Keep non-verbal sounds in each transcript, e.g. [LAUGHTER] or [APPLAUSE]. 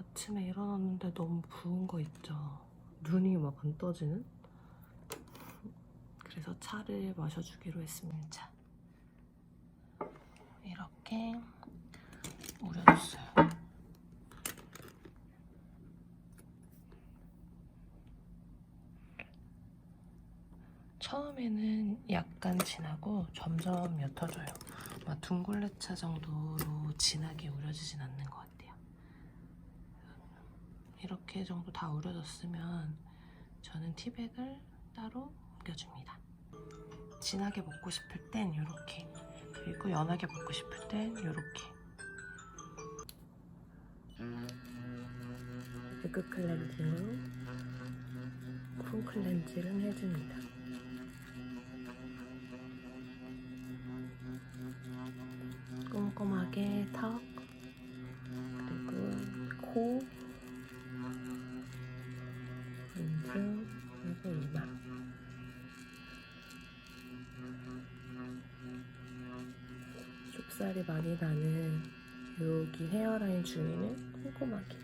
아침에 일어났는데 너무 부은 거 있죠. 눈이 막 안 떠지는? 그래서 차를 마셔주기로 했습니다. 이렇게 우려줬어요. 처음에는 약간 진하고 점점 옅어져요. 막 둥글레차 정도로 진하게 우려지진 않는 것 같아요. 이렇게 정도 다 우려졌으면 저는 티백을 따로 옮겨줍니다. 진하게 먹고 싶을 땐 이렇게 그리고 연하게 먹고 싶을 땐 이렇게 에그 클렌징으로 폼 클렌징을 해줍니다. 꼼꼼하게 턱 좁쌀이 많이 나는 여기 헤어라인 주위는 꼼꼼하게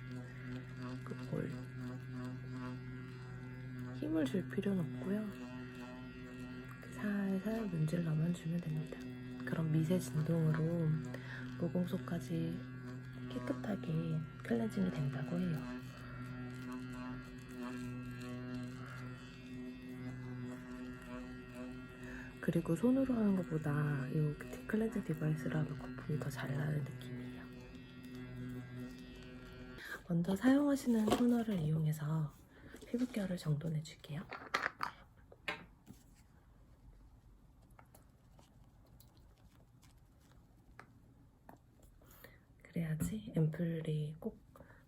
그볼 힘을 줄 필요는 없고요 살살 문질러만 주면 됩니다 그런 미세 진동으로 모공 속까지 깨끗하게 클렌징이 된다고 해요. 그리고 손으로 하는 것보다 이 클렌징 디바이스로 하면 거품이 더 잘 나는 느낌이에요. 먼저 사용하시는 토너를 이용해서 피부결을 정돈해 줄게요. 그래야지 앰플이 꼭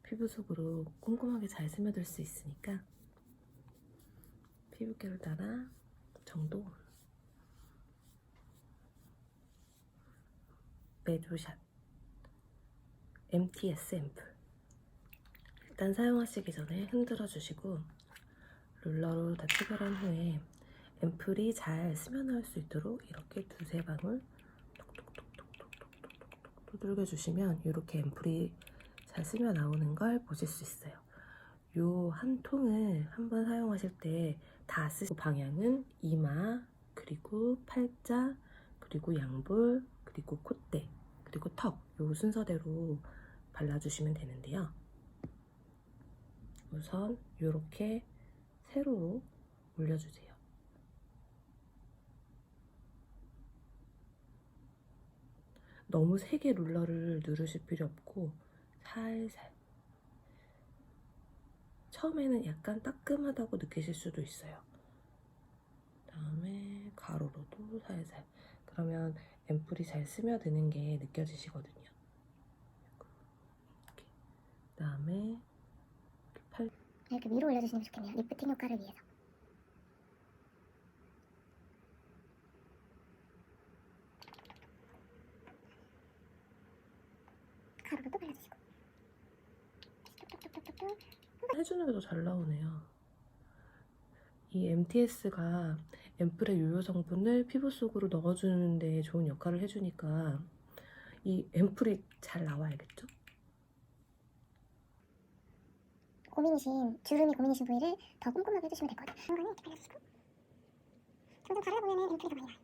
피부 속으로 꼼꼼하게 잘 스며들 수 있으니까 피부결을 따라 정돈 메조샷 MTS 앰플 일단 사용하시기 전에 흔들어 주시고 롤러로 다 치결한 후에 앰플이 잘 스며나올 수 있도록 이렇게 두세 방울 두들겨 주시면 이렇게 앰플이 잘 스며 나오는 걸 보실 수 있어요. 요 한 통을 한번 사용하실 때 다 쓰고 방향은 이마 그리고 팔자 그리고 양볼 그리고 콧대 그리고 턱 요 순서대로 발라주시면 되는데요. 우선 이렇게 세로로 올려주세요. 너무 세게 롤러를 누르실 필요 없고 살살 처음에는 약간 따끔하다고 느끼실 수도 있어요 다음에 가로로도 살살 그러면 앰플이 잘 스며드는 게 느껴지시거든요 이렇게 그다음에 팔 이렇게 위로 올려주시는 게 좋겠네요. 리프팅 효과를 위해서. 가루로 또 발라주시고. 해주는 게 더 잘 나오네요. 이 MTS가 앰플의 유효 성분을 피부 속으로 넣어주는 데 좋은 역할을 해주니까 이 앰플이 잘 나와야겠죠? 고민이신 주름이 고민이신 부위를 더 꼼꼼하게 해주시면 될 것 같아요. 한번에 이렇게 발라주시고. 점점 바르다 보면은 앰플이 더 많이 나요.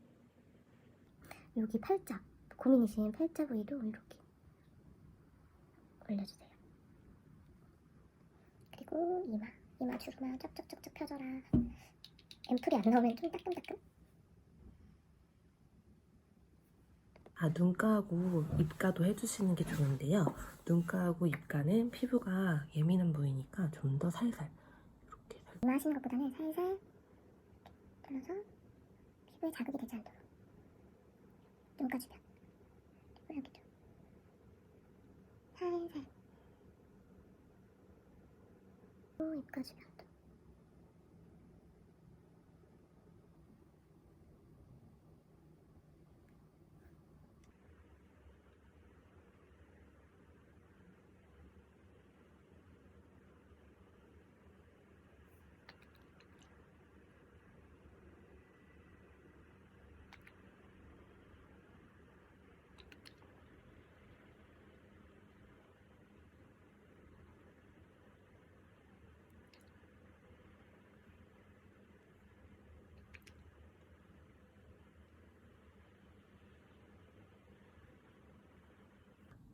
여기 팔자 고민이신 팔자 부위도 이렇게 올려주세요. 그리고 이마 이마 주름아 쫙쫙쫙쫙 펴줘라. 앰플이 안 나오면 좀 따끔따끔. 아, 눈가하고 입가도 해주시는 게 좋은데요. 눈가하고 입가는 피부가 예민한 부위니까 좀 더 살살 이렇게 살- 이마 하시는 것보다는 살살 눌러서 피부에 자극이 되지 않도록 눈가 주변 여기도 살살 또 입가 주변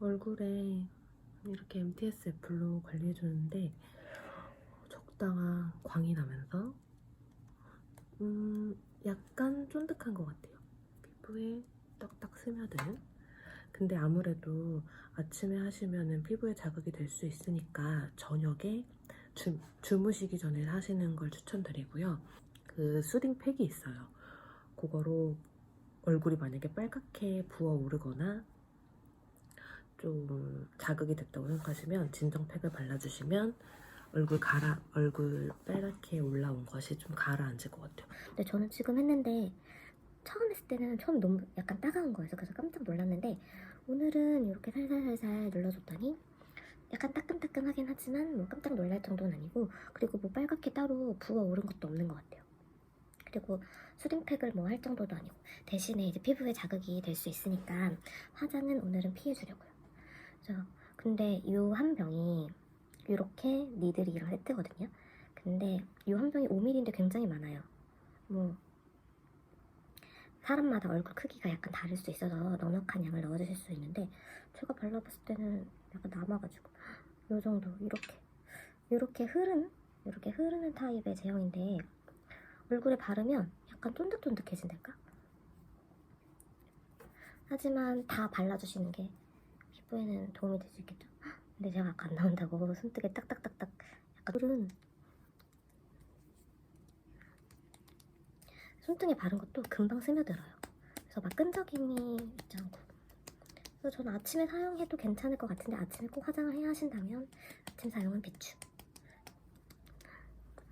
얼굴에 이렇게 MTS 애플로 관리해주는데 적당한 광이 나면서 음 약간 쫀득한 것 같아요. 피부에 딱딱 스며드는. 근데 아무래도 아침에 하시면은 피부에 자극이 될 수 있으니까 저녁에 주, 주무시기 전에 하시는 걸 추천드리고요. 그 수딩 팩이 있어요. 그거로 얼굴이 만약에 빨갛게 부어오르거나 좀 자극이 됐다고 생각하시면 진정팩을 발라주시면 얼굴 가라 얼굴 빨갛게 올라온 것이 좀 가라앉을 것 같아요. 근데 저는 지금 했는데 처음 했을 때는 처음 너무 약간 따가운 거여서 그래서 깜짝 놀랐는데 오늘은 이렇게 살살살살 눌러줬더니 약간 따끔따끔하긴 하지만 뭐 깜짝 놀랄 정도는 아니고 그리고 뭐 빨갛게 따로 부어오른 것도 없는 것 같아요. 그리고 수딩팩을 뭐 할 정도도 아니고 대신에 이제 피부에 자극이 될 수 있으니까 화장은 오늘은 피해주려고요. 그래서 근데 이 한 병이 이렇게 니들이랑 세트거든요. 근데 이 한 병이 5ml인데 굉장히 많아요. 뭐 사람마다 얼굴 크기가 약간 다를 수 있어서 넉넉한 양을 넣어주실 수 있는데 제가 발라봤을 때는 약간 남아가지고 요 정도 이렇게 이렇게 흐르는 이렇게 흐르는 타입의 제형인데 얼굴에 바르면 약간 쫀득쫀득해진달까? 하지만 다 발라주시는 게 피부에는 도움이 될 수 있겠죠? 근데 제가 아까 안 나온다고 손등에 딱딱딱딱 약간 흐른 손등에 바른 것도 금방 스며들어요. 그래서 막 끈적임이 있지 않고. 그래서 저는 아침에 사용해도 괜찮을 것 같은데 아침에 꼭 화장을 해야 하신다면 아침 사용은 비추.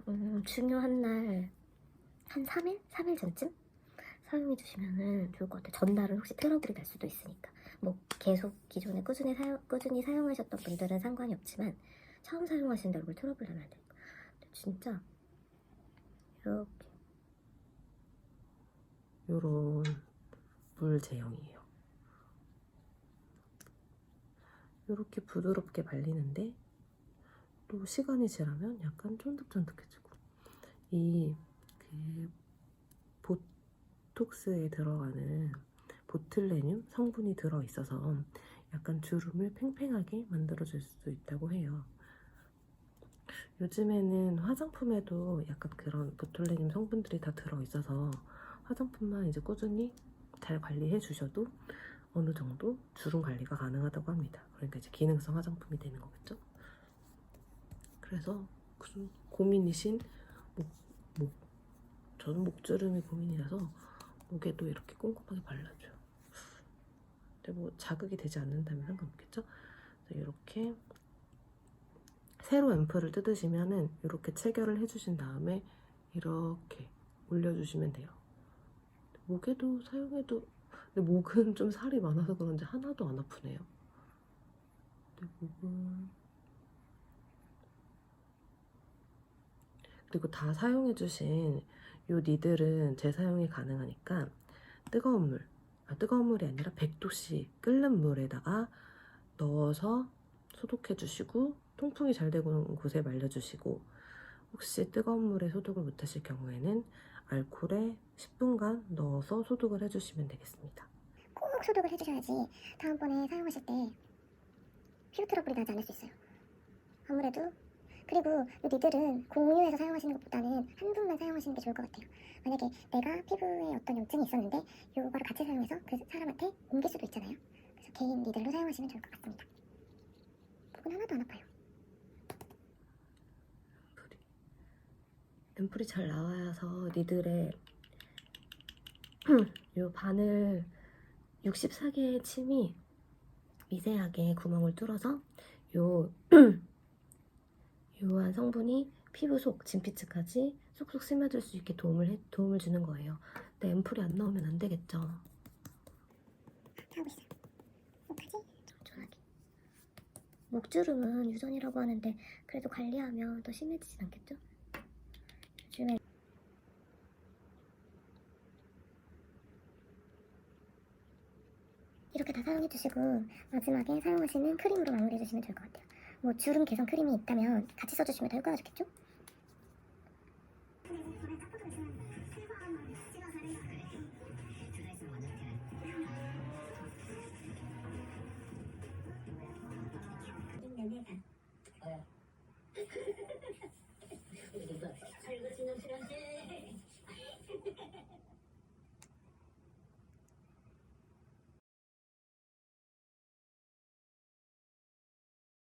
음, 중요한 날 한 3일? 3일 전쯤 사용해 주시면은 좋을 것 같아요. 전날은 혹시 트러블이 날 수도 있으니까. 뭐 계속 기존에 꾸준히 사용, 꾸준히 사용하셨던 분들은 상관이 없지만 처음 사용하시는 얼굴 트러블 나면 안. 근데 진짜 이렇게 요런 물 제형이에요. 이렇게 부드럽게 발리는데 또 시간이 지나면 약간 쫀득쫀득해지고 이 그 보톡스에 들어가는 보틀레늄 성분이 들어 있어서 약간 주름을 팽팽하게 만들어줄 수 있다고 해요. 요즘에는 화장품에도 약간 그런 보툴레늄 성분들이 다 들어 있어서 화장품만 이제 꾸준히 잘 관리해 주셔도 어느 정도 주름 관리가 가능하다고 합니다. 그러니까 이제 기능성 화장품이 되는 거겠죠. 그래서 그 고민이신 목, 목. 저는 목주름이 고민이라서 목에도 이렇게 꼼꼼하게 발라줘요. 근데 뭐 자극이 되지 않는다면 상관없겠죠. 이렇게 세로 앰플을 뜯으시면은 이렇게 체결을 해주신 다음에 이렇게 올려주시면 돼요. 목에도 사용해도 근데 목은 좀 살이 많아서 그런지 하나도 안 아프네요. 근데 목은 그리고 다 사용해주신 요 니들은 재사용이 가능하니까 뜨거운 물, 아, 뜨거운 물이 아니라 100도씨 끓는 물에다가 넣어서 소독해 주시고 통풍이 잘 되는 곳에 말려 주시고 혹시 뜨거운 물에 소독을 못 하실 경우에는 알코올에 10분간 넣어서 소독을 해 주시면 되겠습니다. 꼭 소독을 해 주셔야지 다음번에 사용하실 때 피부 트러블이 나지 않을 수 있어요. 아무래도 그리고 이 니들은 공유해서 사용하시는 것보다는 한 분만 사용하시는 게 좋을 것 같아요. 만약에 내가 피부에 어떤 염증이 있었는데 이거를 같이 사용해서 그 사람한테 옮길 수도 있잖아요. 그래서 개인 니들로 사용하시면 좋을 것 같습니다. 목은 하나도 안 아파요. 앰플이 잘 나와서 니들의 [CLEARS THROAT] 요 바늘 64개의 침이 미세하게 구멍을 뚫어서 요 [CLEARS THROAT] 요한 성분이 피부 속 진피층까지 쏙쏙 스며들 수 있게 도움을 해, 도움을 주는 거예요. 근데 앰플이 안 나오면 안 되겠죠. 하고 있어요. 목하지? 천천하게. 목주름은 유전이라고 하는데 그래도 관리하면 더 심해지진 않겠죠? 요즘에 이렇게 다 사용해주시고 마지막에 사용하시는 크림으로 마무리해주시면 좋을 것 같아요. 뭐 주름 개선 크림이 있다면 같이 써주시면 더 효과가 좋겠죠?